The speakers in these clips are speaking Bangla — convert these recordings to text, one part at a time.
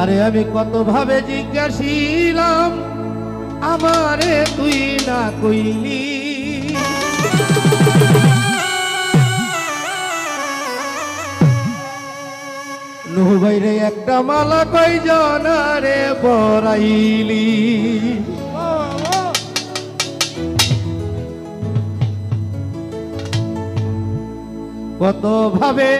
আরে আমি কত ভাবে জিজ্ঞাসিলাম? আমারে তুই না কইলি। নুহু একটা মালা কই জনারে বরাইলি কত ভাবে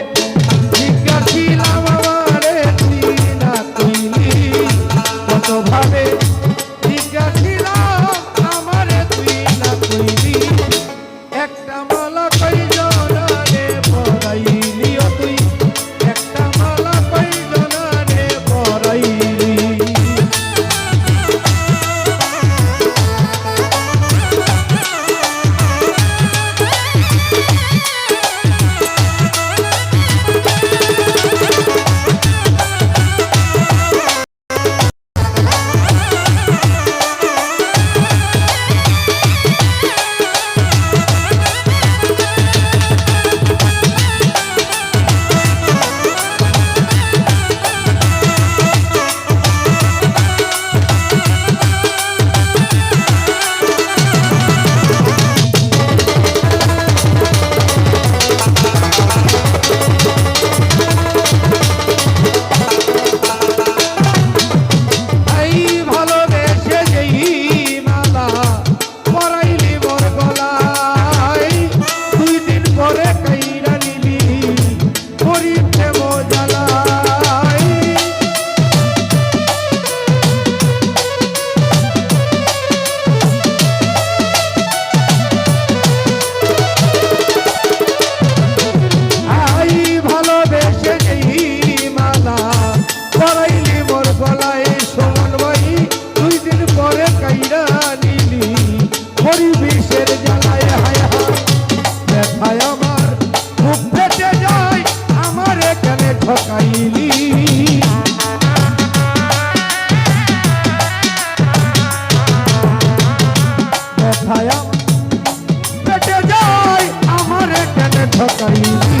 Mm-hmm.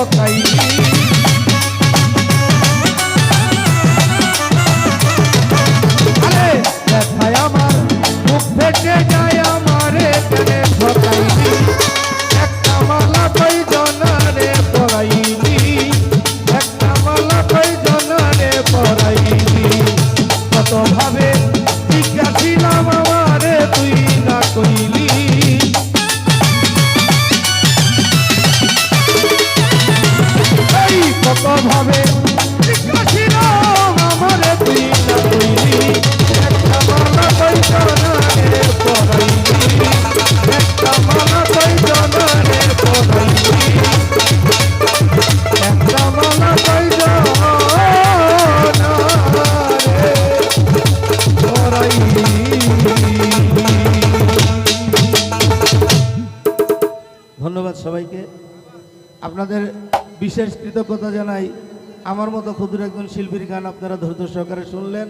কথাই আপনাদের বিশেষ কৃতজ্ঞতা জানাই। আমার মতো ক্ষুদ্র একজন শিল্পীর গান আপনারা ধৈর্য সহকারে শুনলেন।